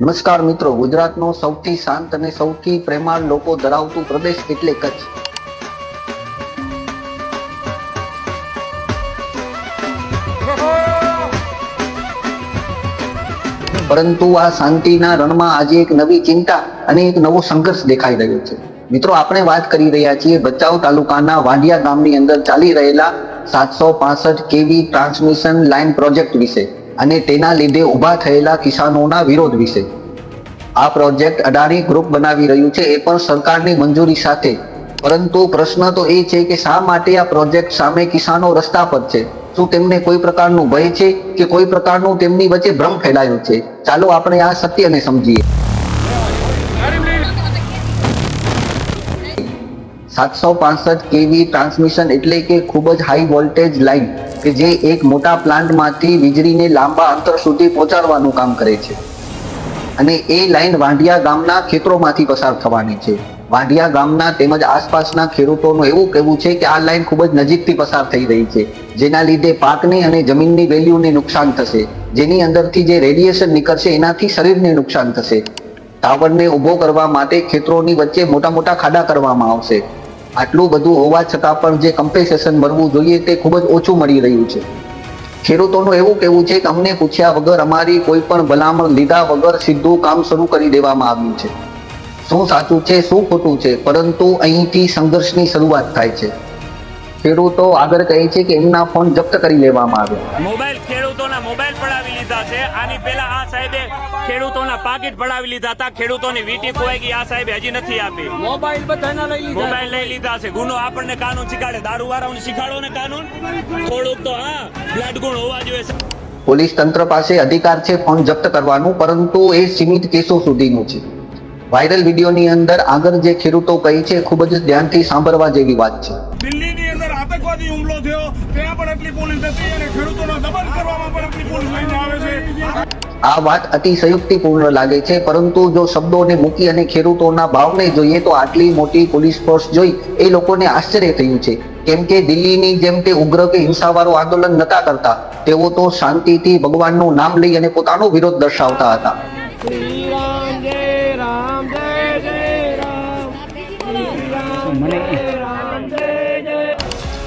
નમસ્કાર મિત્રો, ગુજરાતનો સૌથી શાંત અને સૌથી પ્રેમાળ લોકો ધરાવતું પ્રદેશ એટલે કચ્છ. પરંતુ આ શાંતિના રણમાં આજે એક નવી ચિંતા અને એક નવો સંઘર્ષ દેખાઈ રહ્યો છે. મિત્રો, આપણે વાત કરી રહ્યા છીએ ભચાઉ તાલુકાના વાંઢિયા ગામની અંદર ચાલી રહેલા સાતસો પાસઠ કેવી ટ્રાન્સમિશન લાઇન પ્રોજેક્ટ વિશે. અને તેના લીધે ઊભા થયેલા કિસાનોના વિરોધ વિશે. આ પ્રોજેક્ટ અડાણી ગ્રુપ બનાવી રહ્યું છે એ પણ સરકારની મંજૂરી સાથે. પરંતુ પ્રશ્ન તો એ છે કે શા માટે આ પ્રોજેક્ટ સામે કિસાનો રસ્તા પર છે? શું તેમને કોઈ પ્રકારનું ભય છે કે કોઈ પ્રકારનું તેમની વચ્ચે ભ્રમ ફેલાયો છે? ચાલો આપણે આ સત્યને સમજીએ. સાતસો પાસઠ કેવી ટ્રાન્સમિશન એટલે કે ખૂબ જ હાઈ વોલ્ટેજ લાઇન કે જે એક મોટા પ્લાન્ટમાંથી વીજળીને લાંબા અંતર સુધી પહોંચાડવાનું કામ કરે છે. અને એ લાઇન વાંઢિયા ગામના ખેતરોમાંથી પસાર થવાની છે. વાંઢિયા ગામના તેમજ આસપાસના ખેડૂતોનું એવું કહેવું છે કે આ લાઇન ખૂબ જ નજીકથી પસાર થઈ રહી છે. જેના લીધે પાકને અને જમીનની વેલ્યુને નુકસાન થશે. જેની અંદરથી જે રેડિયેશન નીકળશે એનાથી શરીરને નુકસાન થશે. ટાવરને ઊભો કરવા માટે ખેતરોની વચ્ચે મોટા મોટા ખાડા કરવામાં આવશે. આટલું બધું હોવા છતાં પણ જે કમ્પેસેશન મળવું જોઈએ તે ખૂબ જ ઓછું મળી રહ્યું છે. ખેડૂતોનું એવું કહેવું છે કે અમને પૂછ્યા વગર અમારી કોઈ પણ ભલામણ લીધા વગર સીધું કામ શરૂ કરી દેવામાં આવ્યું છે. શું સાચું છે, શું ખોટું છે? પરંતુ અહીંથી સંઘર્ષની શરૂઆત થાય છે. ખેડૂતો આગળ કહે છે કે એમના ફોન જપ્ત કરી લેવામાં આવ્યા. મોબાઈલ ખેડૂતોના મોબાઈલ પડાવી લીધા છે. આની પહેલા આ સાહેબે ખેડૂતોના પાકીટ પડાવી લીધા હતા. ખેડૂતોની વીટી ખોવાઈ ગઈ. આ સાહેબે હજી નથી આપી. મોબાઈલ બધાના લઈ લીધા. મોબાઈલ લઈ લીધા છે. ગુનો આપણને કાનૂન શીખાડે. દારૂ વાળાઓને શીખાડો ને કાનૂન. થોડુંક તો હા બ્લડ ગુણ હોવા જોઈએ. પોલીસ તંત્ર પાસે અધિકાર છે ફોન જપ્ત કરવાનું પરંતુ એ સીમિત કેસો સુધીનું છે. વાયરલ વિડીયોની અંદર આગળ જે ખેડૂતો કહે છે ખૂબ જ ધ્યાનથી સાંભળવા જેવી વાત છે. દિલ્હીની અંદર આતંકવાદી હુમલો થયો ત્યાં પણ એટલી પોલીસ નથી અને ખેડૂતોના દમન કરવામાં પણ એટલી પોલીસ લઈને આવે છે. આ વાત અતિશયુક્તિપૂર્ણ લાગે છે પરંતુ જો શબ્દોને મૂકી અને ખેડૂતોના ભાવને જોઈએ તો આટલી મોટી પોલીસ ફોર્સ જોઈ એ લોકોને આશ્ચર્ય થયું છે. કેમ કે દિલ્હીની જેમ તે ઉગ્ર કે હિંસાવાળું આંદોલન નતા કરતા તેઓ તો શાંતિથી ભગવાનનું નામ લઈ અને પોતાનો વિરોધ દર્શાવતા હતા. શ્રી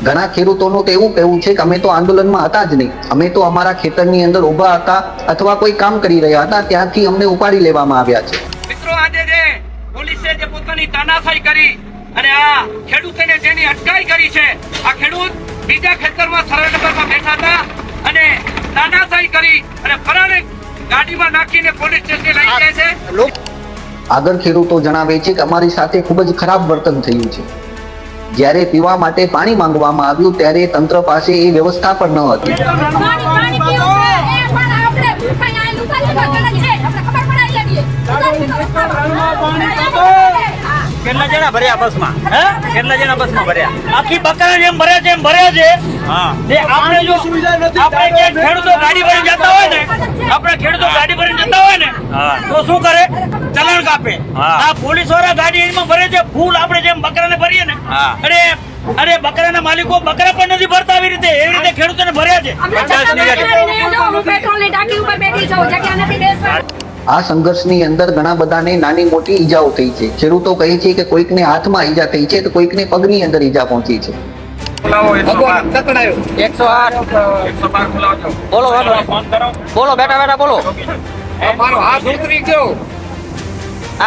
ઘણા ખેડૂતોનું તો એવું કહેવું છે કે અમે તો આંદોલનમાં હતા જ નહીં. અમે તો અમારા ખેતરની અંદર ઊભા હતા અથવા કોઈ કામ કરી રહ્યા હતા ત્યાંથી અમને ઉપાડી લેવામાં આવ્યા છે. મિત્રો આજે જે પોલીસે જે પોતાની તાનાશાહી કરી અને આ ખેડૂતોને જેની અટકાઈ કરી છે આ ખેડૂત બીજા ખેતરમાં સરળ નંબરમાં બેઠા હતા અને તાનાશાહી કરી અને ફરાને ગાડીમાં નાખીને પોલીસ સ્ટેશને લઈ જાય છે. આગળ ખેડૂતો જણાવે છે કે અમારી સાથે ખૂબ જ ખરાબ વર્તન થયું છે. જ્યારે પીવા માટે પાણી માંગવામાં આવ્યું ત્યારે તંત્ર પાસે એ વ્યવસ્થા પણ ન હતી. કેટલા જણા ભર્યા બસમાં? હે? કેટલા જણા બસમાં ભર્યા? આખી બકરા જેમ ભર્યા છે એમ ભર્યા છે. હા. તે આપણે જો આપણે ખેડૂતો ગાડી ભરીને જતા હોય ને આપણે ખેડૂતો ગાડી ભરીને જતા હોય ને તો શું કરે? ચલણ કાપે. આ પોલીસવાળા ગાડી એમાં ભરે છે ફૂલ આપણે જેમ બકરાને ભરીએ ને અરે અરે બકરાના માલિકો બકરા પણ નથી ભરતા આવી રીતે. એવી રીતે ખેડૂતોને ભર્યા છે. આ સંઘર્ષની અંદર ઘણા બધાને નાની મોટી ઈજાઓ થઈ છે. ખેડૂતો કહે છે કે કોઈકને હાથમાં ઈજા થઈ છે તો કોઈકને પગની અંદર ઈજા પહોંચી છે. બોલો બોલો બોલો બેટા બેટા બોલો. મારો હાથ ઉતરી ગયો.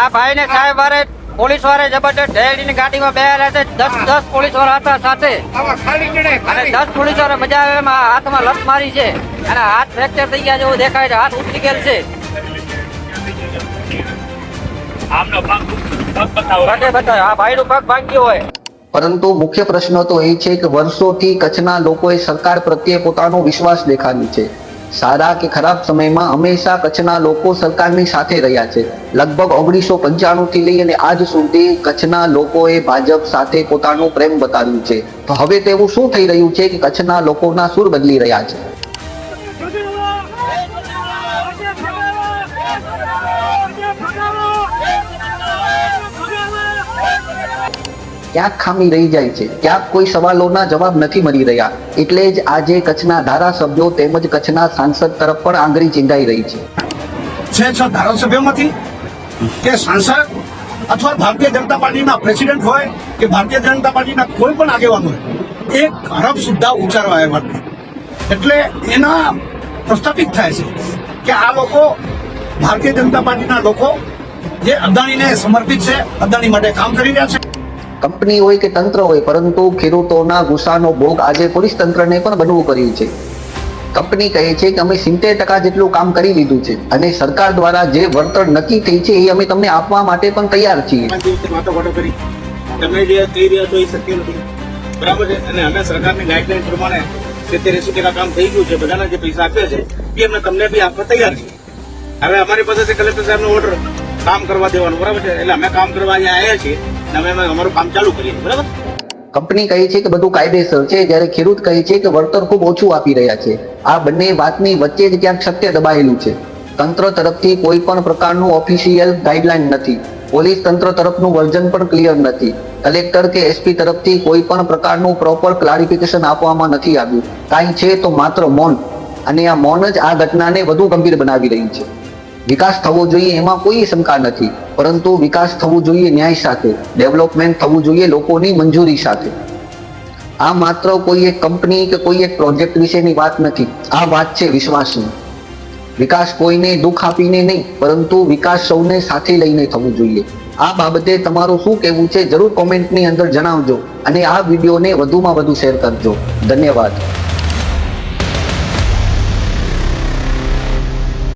આ ભાઈ ને સાહેબ વારે પોલીસવાળા જબરજસ્ત ઢેરડીની ગાડીમાં બેહેલા છે દસ દસ પોલીસવાળા હતા સાથે. અને દસ પોલીસવાળા મજા આવે એમાં હાથમાં લત મારી છે. અને હાથ ફ્રેક્ચર થઈ ગયા જેવું દેખાય છે. હાથ ઉતરી ગયેલ છે. પરંતુ મુખ્ય પ્રશ્ન તો એ છે કે વર્ષોથી કચ્છના લોકોએ સરકાર પ્રત્યે પોતાનો વિશ્વાસ દેખાડ્યો છે. સારા કે ખરાબ સમયમાં હંમેશા કચ્છના લોકો સરકારની સાથે રહ્યા છે. લગભગ ઓગણીસો પંચાણું થી લઈ અને આજ સુધી કચ્છના લોકોએ ભાજપ સાથે પોતાનું પ્રેમ બતાવ્યું છે. તો હવે તેવું શું થઈ રહ્યું છે કે કચ્છના લોકોના સુર બદલી રહ્યા છે? ક્યાંક ખામી રહી જાય છે, ક્યાંક કોઈ સવાલોના જવાબ નથી મળી રહ્યા. એટલે જ આજે કચ્છના ધારાસભ્યો તેમજ કચ્છના સાંસદ તરફ પણ આંગળી ચીંધાઈ રહી છે. છે છ ધારાસભ્યોમાંથી કે સાંસદ અથવા ભારતીય જનતા પાર્ટીના પ્રેસિડેન્ટ હોય કે ભારતીય જનતા પાર્ટીના કોઈ પણ આગેવાન હોય, એક હરફ સુદ્ધા ઉચ્ચારવા આવ્યા એટલે એના પ્રસ્થાપિત થાય છે કે આ લોકો ભારતીય જનતા પાર્ટીના લોકો જે અદાણીને સમર્પિત છે, અદાણી માટે કામ કરી રહ્યા છે. કંપની હોય કે તંત્ર હોય, પરંતુ ખેડૂતોના ગુસ્સાનો ભોગ આજે પોલીસ તંત્રને પણ બનવું કર્યું છે. કંપની કહે છે કે અમે સિત્તેર ટકા જેટલું કામ કરી લીધું છે અને સરકાર દ્વારા જે વળતર નક્કી થઈ છે એ અમે તમને આપવા માટે પણ તૈયાર છીએ. તમે જે કહી નથી. બરાબર છે? અને અમે સરકારની ગાઈડલાઈન પ્રમાણે સિત્તેર એસી કામ થઈ ગયું છે, બધાના જે પૈસા આપ્યા છે, એ અમે તમને બી આપવા તૈયાર છીએ. હવે અમારી પાસે કલેક્ટર સાહેબનો ઓર્ડર કામ કરવા દેવાનો, બરાબર છે? એટલે અમે કામ કરવા અહીંયા આવ્યા છીએ. અમે અમારું કામ ચાલુ કરીએ બરાબર? કંપની કહે છે કે બધું કાયદેસર છે. જ્યારે ખેડૂત કહે છે કે વળતર ખૂબ ઓછું આપી રહ્યા છે. આ બંને વાતની વચ્ચે જ ક્યાંક સત્ય દબાયેલું છે. તંત્ર તરફથી કોઈ પણ પ્રકારનું ઓફિશિયલ ગાઈડલાઈન નથી. પોલીસ તંત્ર તરફનું વર્ઝન પણ ક્લિયર નથી. કલેક્ટર કે એસપી તરફથી કોઈ પણ પ્રકારનું પ્રોપર ક્લારિફિકેશન આપવામાં નથી આવ્યું. કાંઈ છે તો માત્ર મૌન. અને આ મૌન જ આ ઘટનાને વધુ ગંભીર બનાવી રહી છે. વિકાસ થવો જોઈએ એમાં કોઈ શંકા નથી. પરંતુ વિકાસ થવું જોઈએ ન્યાય સાથે, ડેવલપમેન્ટ થવું જોઈએ લોકોની મંજૂરી સાથે. આ માત્ર કોઈ એક કંપની કે કોઈ એક પ્રોજેક્ટ વિશેની વાત નથી. આ વાત છે વિશ્વાસની. વિકાસ કોઈને દુઃખ આપીને નહીં, પરંતુ વિકાસ સૌને સાથે લઈને થવું જોઈએ. આ બાબતે તમારું શું કહેવું છે જરૂર કોમેન્ટની અંદર જણાવજો અને આ વિડીયોને વધુમાં વધુ શેર કરજો. ધન્યવાદ.